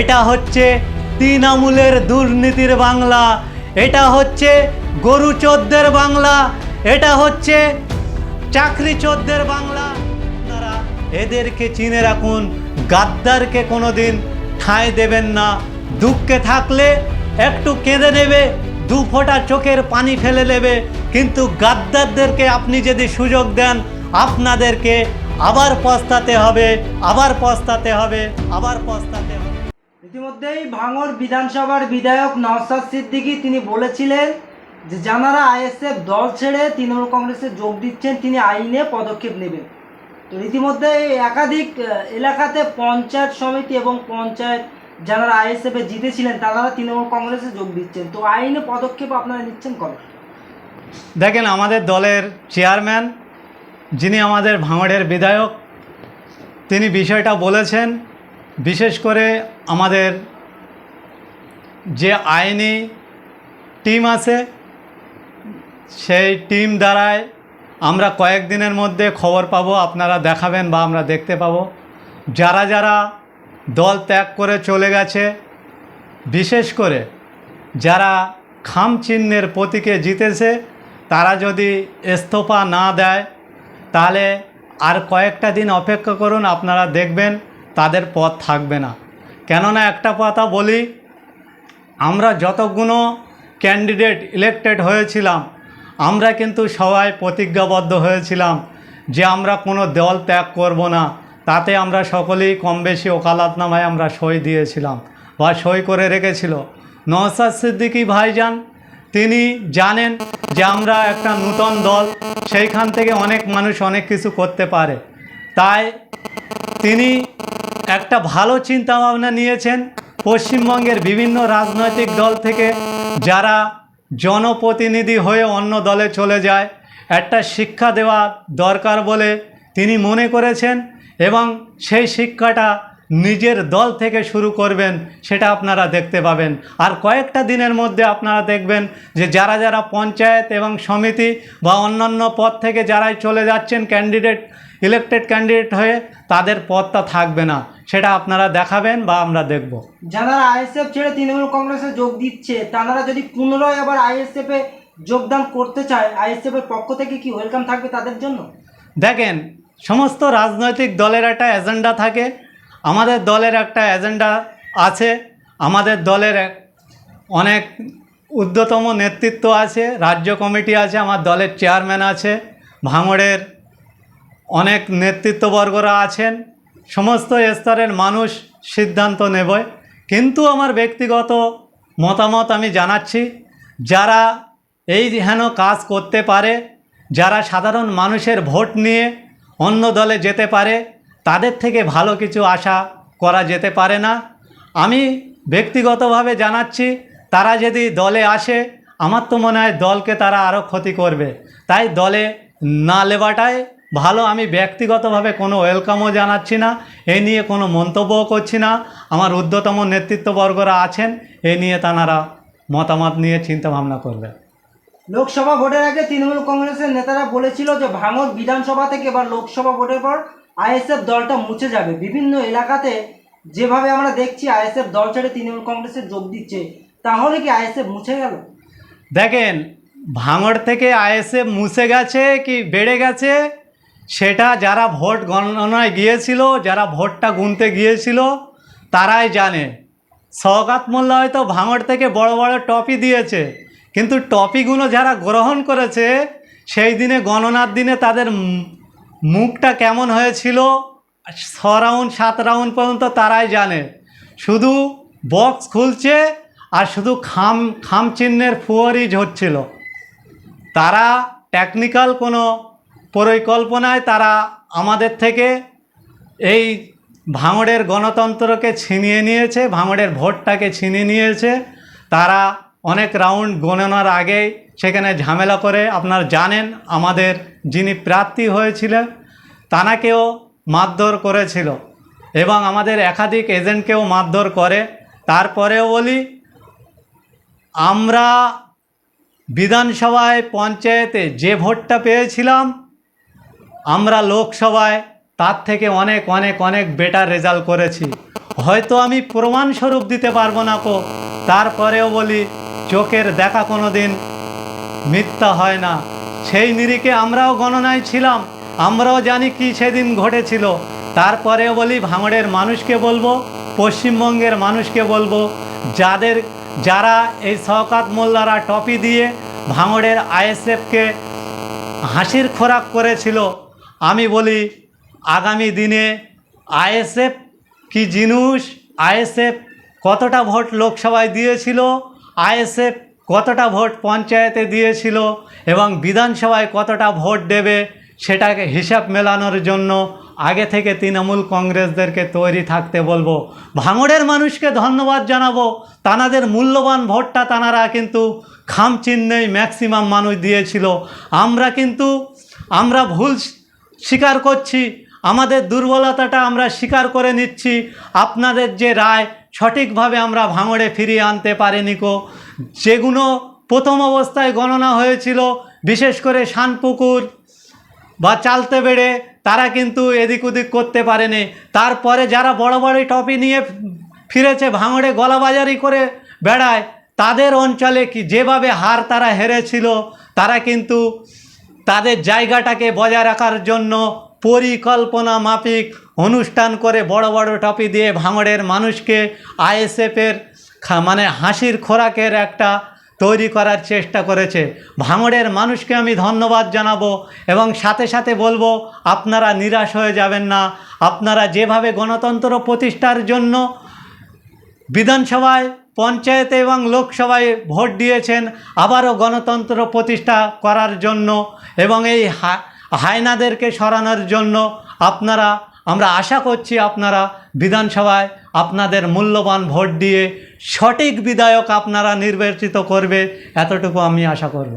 এটা হচ্ছে তিন আমুলের দুর্নীতির বাংলা। এটা হচ্ছে গরু চোদ্দের বাংলা। এটা হচ্ছে চাকরি চোদ্দের বাংলা। আপনারা এদেরকে চিনে রাখুন। গাদ্দারকে কোনো দিন ঠাঁই দেবেন না। দুঃখে থাকলে একটু কেঁদে নেবে, দু ফোঁটা চোখের পানি ফেলে নেবে। কিন্তু গাদ্দারদেরকে আপনি যদি সুযোগ দেন, আপনাদেরকে আবার পস্তাতে হবে, আবার পস্তাতে হবে, আবার পস্তাতে হবে। ইতিমধ্যেই ভাঙড় বিধানসভার বিধায়ক নওসাদ সিদ্দিকী তিনি বলেছিলেন যে যারা আইএসএফ দল ছেড়ে তৃণমূল কংগ্রেসে যোগ দিচ্ছেন, তিনি আইনে পদক্ষেপ নেবেন। তো ইতিমধ্যে একাধিক এলাকাতে পঞ্চায়েত সমিতি এবং পঞ্চায়েত যারা আইএসএফে জিতেছিলেন, তারা তৃণমূল কংগ্রেসে যোগ দিচ্ছেন। তো আইনে পদক্ষেপ আপনারা নিচ্ছেন কবে? দেখেন, আমাদের দলের চেয়ারম্যান, যিনি আমাদের ভাঙড়ের বিধায়ক, তিনি বিষয়টা বলেছেন বিশেষ করে আমাদের যে আইনি টিম আছে, সেই টিম দ্বারায় আমরা কয়েকদিনের মধ্যে খবর পাবো, আপনারা দেখাবেন বা আমরা দেখতে পাবো। যারা যারা দল ত্যাগ করে চলে গেছে, বিশেষ করে যারা খাম চিহ্নের প্রতীকে জিতেছে, তারা যদি ইস্তফা না দেয়, তাহলে আর কয়েকটা দিন অপেক্ষা করুন, আপনারা দেখবেন তাদের পথ থাকবে না। কেননা একটা কথা বলি, আমরা যতগুলো ক্যান্ডিডেট ইলেক্টেড হয়েছিলাম, আমরা কিন্তু সবাই প্রতিজ্ঞাবদ্ধ হয়েছিলাম যে আমরা কোনো দল ত্যাগ করব না। তাতে আমরা সকলেই কম বেশি ওকালাতনামায় আমরা সই দিয়েছিলাম বা সই করে রেখেছিল। নওসাদ সিদ্দিকী ভাইজান, তিনি জানেন যে আমরা একটা নূতন দল, সেইখান থেকে অনেক মানুষ অনেক কিছু করতে পারে। তাই তিনি একটা ভালো চিন্তা ভাবনা নিয়েছেন পশ্চিমবঙ্গের বিভিন্ন রাজনৈতিক দল থেকে যারা জনপ্রতিনিধি হয়ে অন্য দলে চলে যায়। একটা শিক্ষা দেওয়া দরকার বলে তিনি মনে করেছেন এবং সেই শিক্ষাটা নিজের দল থেকে শুরু করবেন সেটা আপনারা দেখতে পাবেন। আর কয়েকটা দিনের মধ্যে আপনারা দেখবেন যে যারা যারা পঞ্চায়েত এবং সমিতি বা অন্যান্য পদ থেকে যারাই চলে যাচ্ছেন ক্যান্ডিডেট ইলেকটেড ক্যান্ডিডেট হয়ে তাদের পদটা থাকবে না। সেটা আপনারা দেখাবেন বা আমরা দেখব। যারা আইএসএফ ছেড়ে তৃণমূল কংগ্রেসে যোগ দিচ্ছে তারা যদি পুনরায় আবার আইএসএফ এ যোগদান করতে চায় আইএসএফ এর পক্ষ থেকে কি ওয়েলকাম থাকবে তাদের জন্য? দেখেন সমস্ত রাজনৈতিক দলের একটা এজেন্ডা থাকে আমাদের দলের একটা এজেন্ডা আছে আমাদের দলের অনেক ঊর্ধ্বতম নেতৃত্ব আছে রাজ্য কমিটি আছে আমার দলের চেয়ারম্যান আছে ভাঙড়ের অনেক নেতৃত্ববর্গরা আছেন, সমস্ত স্তরের মানুষ সিদ্ধান্ত নেবে। কিন্তু আমার ব্যক্তিগত মতামত আমি জানাচ্ছি, যারা এই হেন কাজ করতে পারে, যারা সাধারণ মানুষের ভোট নিয়ে অন্য দলে যেতে পারে, তাদের থেকে ভালো কিছু আশা করা যেতে পারে না। আমি ব্যক্তিগতভাবে জানাচ্ছি, তারা যদি দলে আসে, আমার তো মনে হয় দলকে তারা আরও ক্ষতি করবে। তাই দলে না লেওয়াটাই ভালো আমি ব্যক্তিগতভাবে কোনো ওয়েলকামও জানাচ্ছি না এ নিয়ে কোনো মন্তব্যও করছি না। আমার ঊর্ধ্বতম নেতৃত্ববর্গরা আছেন এ নিয়ে তাঁরা মতামত নিয়ে চিন্তাভাবনা করবে লোকসভা ভোটের আগে তৃণমূল কংগ্রেসের নেতারা বলেছিল যে ভাঙর বিধানসভা থেকে এবার লোকসভা ভোটের পর আইএসএফ দলটা মুছে যাবে। বিভিন্ন এলাকাতে যেভাবে আমরা দেখছি আইএসএফ দল ছেড়ে তৃণমূল কংগ্রেসে যোগ দিচ্ছে তাহলে কি আইএসএফ মুছে গেল? দেখেন ভাঙড় থেকে আইএসএফ মুছে গেছে কি বেড়ে গেছে? সেটা যারা ভোট গণনায় গিয়েছিল, যারা ভোটটা গুনতে গিয়েছিল, তারাই জানে। সওগাত মোল্লা হয়তো ভাঙড় থেকে বড় বড় টপি দিয়েছে, কিন্তু টপিগুলো যারা গ্রহণ করেছে, সেই দিনে গণনার দিনে তাদের মুখটা কেমন হয়েছিল, ছ রাউন্ড, সাত রাউন্ড পর্যন্ত তারাই জানে। শুধু বক্স খুলছে আর শুধু খাম খাম চিহ্নের ফুয়ারি ঝরছিল। তারা টেকনিক্যাল কোনো পরিকল্পনায় তারা আমাদের থেকে এই ভাঙড়ের গণতন্ত্রকে ছিনিয়ে নিয়েছে, ভাঙড়ের ভোটটাকে ছিনিয়ে নিয়েছে। তারা অনেক রাউন্ড গণনার আগেই সেখানে ঝামেলা করে আপনারা জানেন আমাদের যিনি প্রার্থী হয়েছিলেন, তানাকেও মারধর করেছিল এবং আমাদের একাধিক এজেন্টকেও মারধর করে। তারপরেও বলি, আমরা বিধানসভায় পঞ্চায়েতে যে ভোটটা পেয়েছিলাম আমরা লোকসভায় তার থেকে অনেক অনেক অনেক বেটার রেজাল্ট করেছি। হয়তো আমি প্রমাণস্বরূপ দিতে পারব না কো। তারপরেও বলি, চোখের দেখা কোনো দিন মিথ্যা হয় না। সেই নিরিখে আমরাও গণনায় ছিলাম। আমরাও জানি কি সেদিন ঘটেছিল। তারপরেও বলি, ভাঙড়ের মানুষকে বলব, পশ্চিমবঙ্গের মানুষকে বলব, যাদের, যারা এই শওকাত মোল্লারা টপি দিয়ে ভাঙড়ের আইএসএফকে হাসির খোরাক করেছিল আমি বলি, আগামী দিনে আইএসএফ কি জিনিস? আইএসএফ কতটা ভোট লোকসভায় দিয়েছিল? আইএসএফ কতটা ভোট পঞ্চায়েতে দিয়েছিল? এবং বিধানসভায় কতটা ভোট দেবে? সেটাকে হিসাব মেলানোর জন্য আগে থেকে তৃণমূল কংগ্রেসদেরকে তৈরি থাকতে বলব। ভাঙড়ের মানুষকে ধন্যবাদ জানাব। তানাদের মূল্যবান ভোটটা তানারা কিন্তু খাম চিহ্নেই ম্যাক্সিমাম মানুষ দিয়েছিল। আমরা কিন্তু, আমরা ভুল স্বীকার করছি, আমাদের দুর্বলতাটা আমরা স্বীকার করে নিচ্ছি, আপনাদের যে রায় সঠিকভাবে আমরা ভাঙড়ে ফিরিয়ে আনতে পারিনি কো যেগুলো প্রথম অবস্থায় গণনা হয়েছিল, বিশেষ করে শানপুকুর বা চালতে বেড়ে তারা কিন্তু এদিক ওদিক করতে পারেনি। তারপরে যারা বড় বড় টপি নিয়ে ফিরেছে, ভাঙড়ে গলাবাজারি করে বেড়ায়, তাদের অঞ্চলে কি যেভাবে হার তারা হেরেছিল, তারা কিন্তু তাদের জায়গাটাকে বজায় রাখার জন্য পরিকল্পনা মাফিক অনুষ্ঠান করে বড় বড় টপি দিয়ে ভাঙড়ের মানুষকে আইএসএফের মানে হাসির খোরাকের একটা তৈরি করার চেষ্টা করেছে। ভাঙড়ের মানুষকে আমি ধন্যবাদ জানাব এবং সাথে সাথে বলব, আপনারা নিরাশ হয়ে যাবেন না। আপনারা যেভাবে গণতন্ত্র প্রতিষ্ঠার জন্য বিধানসভায় পঞ্চায়েতে এবং লোকসভায় ভোট দিয়েছেন, আবারও গণতন্ত্র প্রতিষ্ঠা করার জন্য এবং এই হায়নাদেরকে সরানোর জন্য আপনারা, আমরা আশা করছি আপনারা বিধানসভায় আপনাদের মূল্যবান ভোট দিয়ে সঠিক বিধায়ক আপনারা নির্বাচিত করবে, এতটুকু আমি আশা করব।